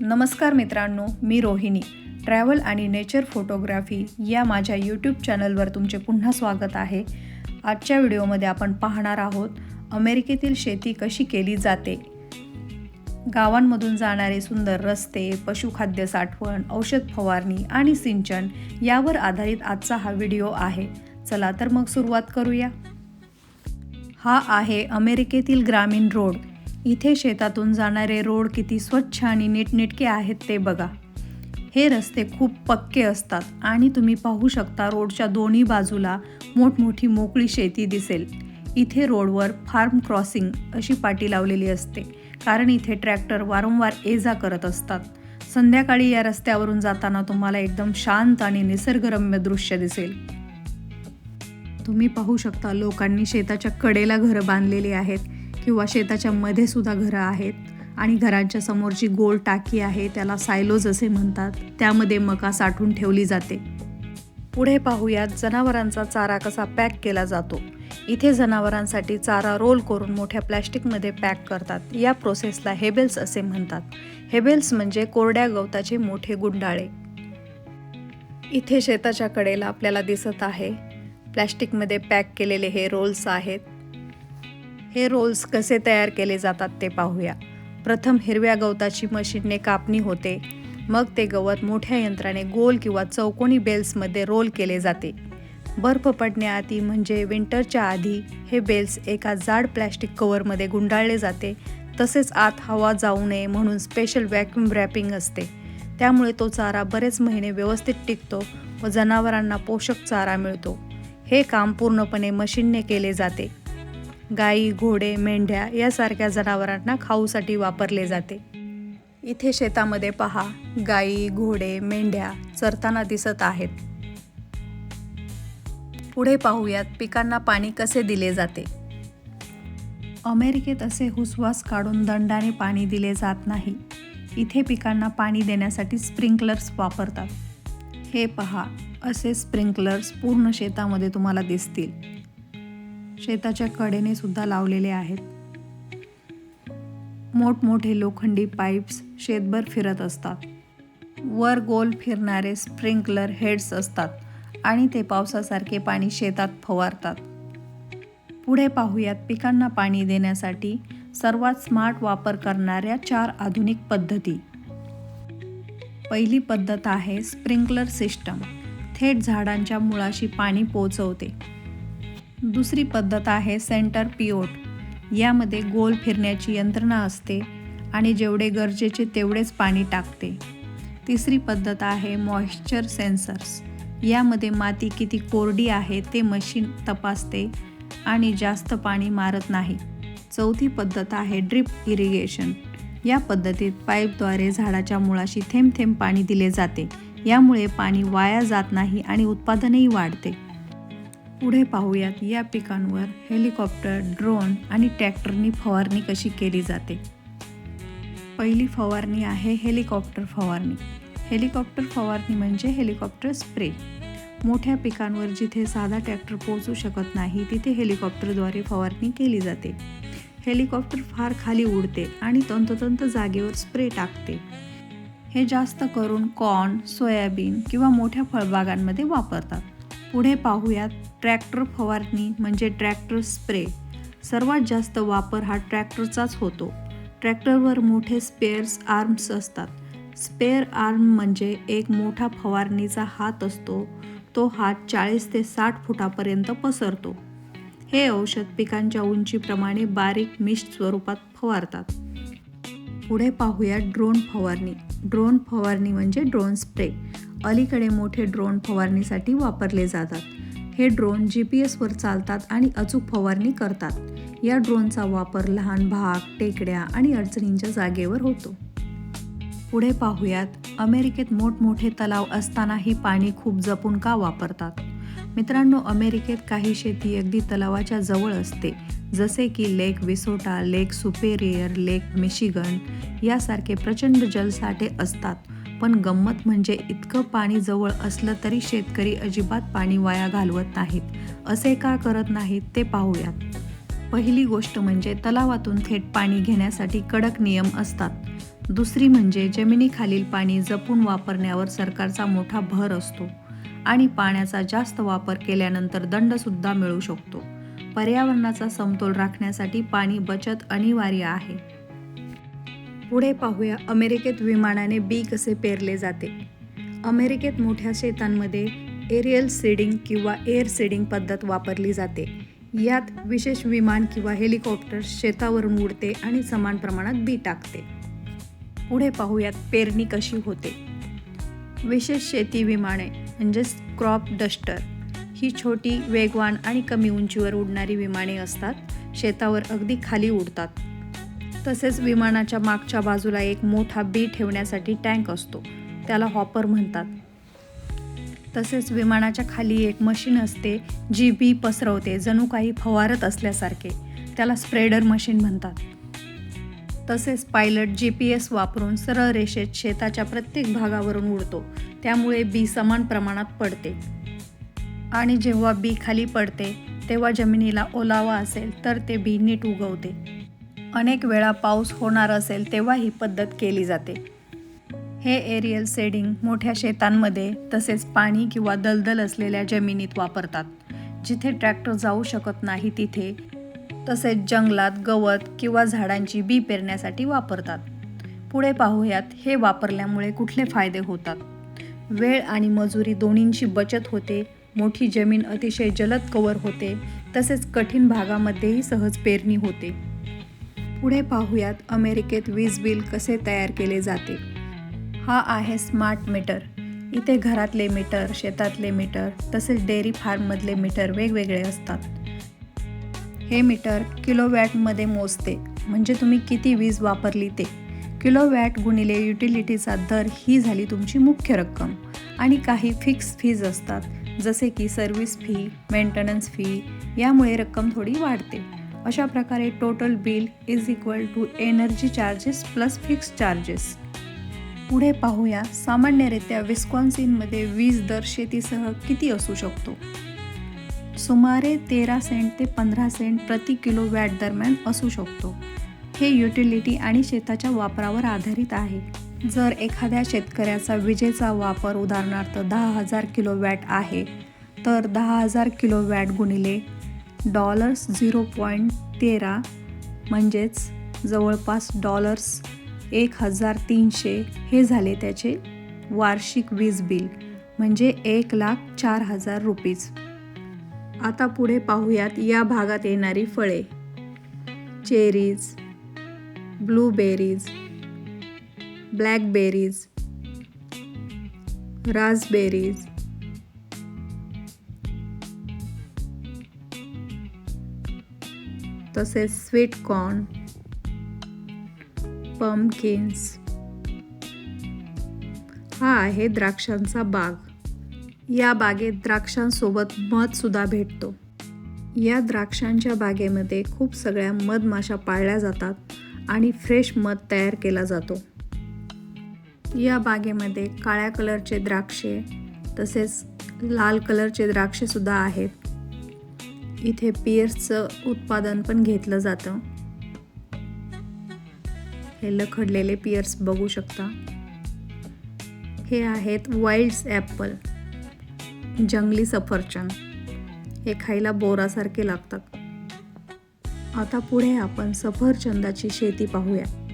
नमस्कार मित्रांनो मी रोहिणी. ट्रॅव्हल आणि नेचर फोटोग्राफी या माझ्या यूट्यूब चॅनलवर तुमचे पुन्हा स्वागत आहे. आजच्या व्हिडिओमध्ये आपण पाहणार आहोत अमेरिकेतील शेती कशी केली जाते? गावांमधून जाणारे सुंदर रस्ते पशुखाद्य साठवण औषध फवारणी आणि सिंचन यावर आधारित आजचा हा व्हिडिओ आहे. चला तर मग सुरुवात करूया. हा आहे अमेरिकेतील ग्रामीण रोड. इथे शेतातून जाणारे रोड किती स्वच्छ आणि नीटनेटके आहेत ते बघा. हे रस्ते खूप पक्के असतात आणि तुम्ही पाहू शकता रोडच्या दोन्ही बाजूला मोठमोठी मोकळी शेती दिसेल. इथे रोडवर फार्म क्रॉसिंग अशी पाटी लावलेली असते कारण इथे ट्रॅक्टर वारंवार ये जा करत असतात. संध्याकाळी या रस्त्यावरून जाताना तुम्हाला एकदम शांत आणि निसर्गरम्य दृश्य दिसेल. तुम्ही पाहू शकता लोकांनी शेताच्या कडेला घरं बांधलेली आहेत. किंवा शेताच्या मध्ये सुद्धा घरं आहेत आणि घरांच्या समोरची गोल टाकी आहे त्याला सायलोज असे म्हणतात. त्यामध्ये मका साठवून ठेवली जाते. पुढे पाहूयात जनावरांचा चारा कसा पॅक केला जातो. इथे जनावरांसाठी चारा रोल करून मोठ्या प्लॅस्टिकमध्ये पॅक करतात. या प्रोसेसला हेबेल्स असे म्हणतात. हेबेल्स म्हणजे कोरड्या गवताचे मोठे गुंडाळे. इथे शेताच्या कडेला आपल्याला दिसत आहे. प्लॅस्टिकमध्ये पॅक केलेले हे रोल्स आहेत. हे रोल्स कसे तयार केले जातात ते पाहूया. प्रथम हिरव्या गवताची मशीनने कापणी होते. मग ते गवत मोठ्या यंत्राने गोल किंवा चौकोनी बेल्समध्ये रोल केले जाते. बर्फ पडण्याआधी म्हणजे विंटरच्या आधी हे बेल्स एका जाड प्लॅस्टिक कवरमध्ये गुंडाळले जाते. तसेच आत हवा जाऊ नये म्हणून स्पेशल व्हॅक्यूम रॅपिंग असते. त्यामुळे तो चारा बरेच महिने व्यवस्थित टिकतो व जनावरांना पोषक चारा मिळतो. हे काम पूर्णपणे मशीनने केले जाते. गाई घोडे मेंढ्या यासारख्या जनावरांना खाऊसाठी वापरले जाते. इथे शेतामध्ये पहा गाई घोडे मेंढ्या चरताना दिसत आहेत. पुढे पाहूयात पिकांना पाणी कसे दिले जाते. अमेरिकेत असे हुसवास काढून दंडाने पाणी दिले जात नाही. इथे पिकांना पाणी देण्यासाठी स्प्रिंकलर्स वापरतात. हे पहा असे स्प्रिंकलर्स पूर्ण शेतामध्ये तुम्हाला दिसतील. शेताच्या कडेने सुद्धा लावलेले आहेत. मोठमोठे लोखंडी पाईप्स शेतभर फिरत असतात. वर गोल फिरणारे स्प्रिंकलर हेड्स असतात आणि ते पावसासारखे पाणी शेतात फवारतात. पुढे पाहूयात पिकांना पाणी देण्यासाठी सर्वात स्मार्ट वापर करणाऱ्या चार आधुनिक पद्धती. पहिली पद्धत आहे स्प्रिंकलर सिस्टम. थेट झाडांच्या मुळाशी पाणी पोचवते दुसरी पद्धत आहे सेंटर पिओट यामध्ये गोल फिरण्याची यंत्रणा असते आणि जेवढे गरजेचे तेवढेच पाणी टाकते. तिसरी पद्धत आहे मॉइश्चर सेन्सर्स यामध्ये माती किती कोरडी आहे ते मशीन तपासते आणि जास्त पाणी मारत नाही. चौथी पद्धत आहे ड्रिप इरिगेशन या पद्धतीत पाईपद्वारे झाडाच्या मुळाशी थेंब थेंब पाणी दिले जाते. यामुळे पाणी वाया जात नाही आणि उत्पादनही वाढते. पुढे पाहूयात या पिकांवर हेलिकॉप्टर ड्रोन आणि ट्रॅक्टरनी फवारणी कशी केली जाते? पहिली फवारणी आहे हेलिकॉप्टर फवारणी. हेलिकॉप्टर फवारणी म्हणजे हेलिकॉप्टर स्प्रे. मोठ्या पिकांवर जिथे साधा ट्रॅक्टर पोहोचू शकत नाही तिथे हेलिकॉप्टरद्वारे फवारणी केली जाते. हेलिकॉप्टर फार खाली उडते आणि तंतोतंत जागेवर स्प्रे टाकते. हे जास्त करून कॉर्न सोयाबीन किंवा मोठ्या फळबागांमध्ये वापरतात. पुढे पाहूयात ट्रॅक्टर फवारणी म्हणजे ट्रॅक्टर स्प्रे. सर्वात जास्त वापर हा ट्रॅक्टरचाच होतो. ट्रॅक्टरवर मोठे स्पेअर्स आर्म्स असतात. स्पेअर आर्म म्हणजे एक मोठा फवारणीचा हात असतो. तो हात चाळीस ते साठ फुटापर्यंत पसरतो. हे औषध पिकांच्या उंचीप्रमाणे बारीक मिस्ट स्वरूपात फवारतात. पुढे पाहूया ड्रोन फवारणी. ड्रोन फवारणी म्हणजे ड्रोन स्प्रे. अलीकडे मोठे ड्रोन फवारणीसाठी वापरले जातात. हे ड्रोन जी पी एसवर चालतात आणि अचूक फवारणी करतात. या ड्रोनचा वापर लहान भाग टेकड्या आणि अडचणींच्या जागेवर होतो. पुढे पाहूयात अमेरिकेत मोठमोठे तलाव असतानाही पाणी खूप जपून का वापरतात? मित्रांनो अमेरिकेत काही शेती अगदी तलावाच्या जवळ असते जसे की लेक विसोटा लेक सुपेरियर लेक मिशिगन यासारखे प्रचंड जलसाठे असतात. पण गंमत म्हणजे इतकं पाणी जवळ असलं तरी शेतकरी अजिबात पाणी वाया घालवत नाहीत. असे का करत नाहीत ते पाहूयात. पहिली गोष्ट म्हणजे तलावातून थेट पाणी घेण्यासाठी कडक नियम असतात. दुसरी म्हणजे जमिनीखालील पाणी जपून वापरण्यावर सरकारचा मोठा भर असतो आणि पाण्याचा जास्त वापर केल्यानंतर दंडसुद्धा मिळू शकतो. पर्यावरणाचा समतोल राखण्यासाठी पाणी बचत अनिवार्य आहे. पुढे पाहूया अमेरिकेत विमानाने बी कसे पेरले जाते. अमेरिकेत मोठ्या शेतांमध्ये एरियल सीडिंग किंवा एअर सीडिंग पद्धत वापरली जाते. यात विशेष विमान किंवा हेलिकॉप्टर शेतावरून उडते आणि समान प्रमाणात बी टाकते. पुढे पाहूयात पेरणी कशी होते. विशेष शेती विमाने म्हणजेच क्रॉप डस्टर ही छोटी वेगवान आणि कमी उंचीवर उडणारी विमाने असतात. शेतावर अगदी खाली उडतात. तसेच विमानाच्या मागच्या बाजूला एक मोठा बी ठेवण्यासाठी टँक असतो. त्याला हॉपर म्हणतात. तसेच विमानाच्या खाली एक मशीन असते जी बी पसरवते जणू काही फवारत असल्यासारखे. त्याला स्प्रेडर मशीन म्हणतात. तसेच पायलट जी पी एस वापरून सरळ रेषेत शेताच्या प्रत्येक भागावरून उडतो. त्यामुळे बी समान प्रमाणात पडते. आणि जेव्हा बी खाली पडते तेव्हा जमिनीला ओलावा असेल तर ते बी नीट उगवते. अनेक वेळा पाऊस होणार असेल तेव्हा ही पद्धत केली जाते. हे एरियल सेडिंग मोठ्या शेतांमध्ये तसेच पाणी किंवा दलदल असलेल्या जमिनीत वापरतात. जिथे ट्रॅक्टर जाऊ शकत नाही तिथे तसेच जंगलात गवत किंवा झाडांची बी पेरण्यासाठी वापरतात. पुढे पाहूयात हे वापरल्यामुळे कुठले फायदे होतात? वेळ आणि मजुरी दोन्हींची बचत होते मोठी जमीन अतिशय जलद कवर होते तसेच कठीण भागामध्येही सहज पेरणी होते. पुढे पाहूयात अमेरिकेत वीज बिल कसे तयार केले जाते. हा आहे स्मार्ट मीटर. इथे घरातले मीटर शेतातले मीटर तसेच डेअरी फार्ममधले मीटर वेगवेगळे असतात. हे मीटर किलोवॅटमध्ये मोजते. म्हणजे तुम्ही किती वीज वापरली ते. किलोवॅट गुणिले युटिलिटीचा दर ही झाली तुमची मुख्य रक्कम. आणि काही फिक्स फीज असतात. जसे की सर्व्हिस फी मेंटेनन्स फी यामुळे रक्कम थोडी वाढते. अशा प्रकारे total bill is equal to energy charges plus fix charges पुढे पाहूया सामान्यरित्या विस्कॉन्सिनमध्ये वीज दर शेतीसह किती असू शकतो? सुमारे तेरा सेंट ते पंधरा सेंट प्रति किलो वॅट दरम्यान असू शकतो. हे युटिलिटी आणि शेताच्या वापरावर आधारित आहे. जर एखाद्या शेतकऱ्याचा विजेचा वापर उदाहरणार्थ दहा हजार किलो वॅट आहे तर दहा हजार किलो वॅट गुणिले डॉलर्स झिरो पॉईंट तेरा म्हणजेच जवळपास डॉलर्स एक हजार तीनशे हे झाले त्याचे वार्षिक वीज बिल म्हणजे एक लाख चार हजार रुपीज. आता पुढे पाहूयात या भागात येणारी फळे. चेरीज ब्लूबेरीज ब्लॅकबेरीज रासबेरीज तसेच स्वीट कॉर्न पम्पकिन्स हा आहे द्राक्षांचा बाग. या बागेत द्राक्षांसोबत मध सुद्धा भेटतो. या द्राक्षांच्या बागेमध्ये खूप सगळ्या मधमाशा पाळल्या जातात आणि फ्रेश मध तयार केला जातो. या बागेमध्ये काळ्या कलरचे द्राक्षे तसेच लाल कलरचे द्राक्षे सुद्धा आहेत. इथे पियर्सचं उत्पादन पण घेतलं जातं. हे लखडलेले पियर्स बघू शकता. हे आहेत वाईल्ड्स ॲपल जंगली सफरचंद. हे खायला बोरासारखे लागतात. आता पुढे आपण सफरचंदाची शेती पाहूया.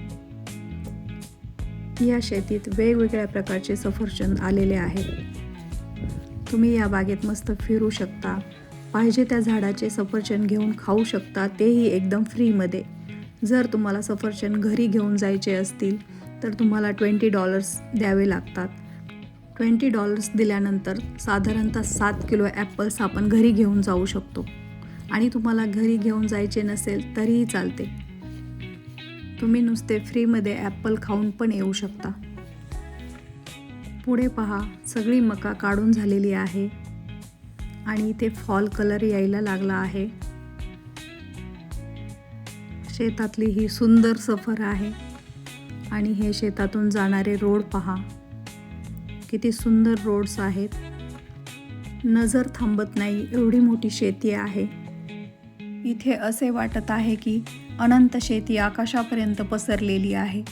या शेतीत वेगवेगळ्या प्रकारचे सफरचंद आलेले आहेत. तुम्ही या बागेत मस्त फिरू शकता. पाहिजे त्या झाडाचे सफरचंद घेऊन खाऊ शकता तेही एकदम फ्रीमध्ये. जर तुम्हाला सफरचंद घरी घेऊन जायचे असतील तर तुम्हाला ट्वेंटी डॉलर्स द्यावे लागतात. ट्वेंटी डॉलर्स दिल्यानंतर साधारणतः सात किलो ॲपल्स आपण घरी घेऊन जाऊ शकतो. आणि तुम्हाला घरी घेऊन जायचे नसेल तरीही चालते. तुम्ही नुसते फ्रीमध्ये ॲपल खाऊन पण येऊ शकता. पुढे पहा सगळी मका काढून झालेली आहे. आणि इथे फॉल कलर यायला लागला आहे. शेतातली ही सुंदर सफर आहे. आणि हे शेतातून जाणारे रोड पहा. किती सुंदर रोड्स आहेत. नजर थांबत नाही एवढी मोठी शेती आहे. इथे असे वाटत आहे की अनंत शेती आकाशापर्यंत पसरलेली आहे.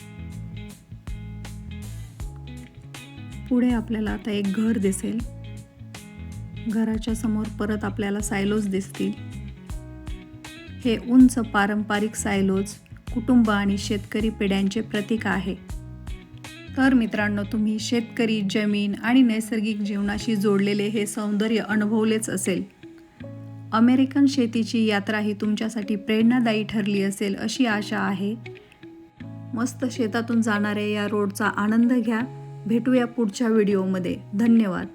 पुढे आपल्याला आता एक घर दिसेल. घराच्या समोर परत आपल्याला सायलोज दिसतील. हे उंच पारंपरिक सायलोज कुटुंब आणि शेतकरी पिढ्यांचे प्रतीक आहे. तर मित्रांनो तुम्ही शेतकरी जमीन आणि नैसर्गिक जीवनाशी जोडलेले हे सौंदर्य अनुभवलेच असेल. अमेरिकन शेतीची यात्रा ही तुमच्यासाठी प्रेरणादायी ठरली असेल अशी आशा आहे. मस्त शेतातून जाणाऱ्या या रोडचा आनंद घ्या. भेटूया पुढच्या व्हिडिओमध्ये धन्यवाद.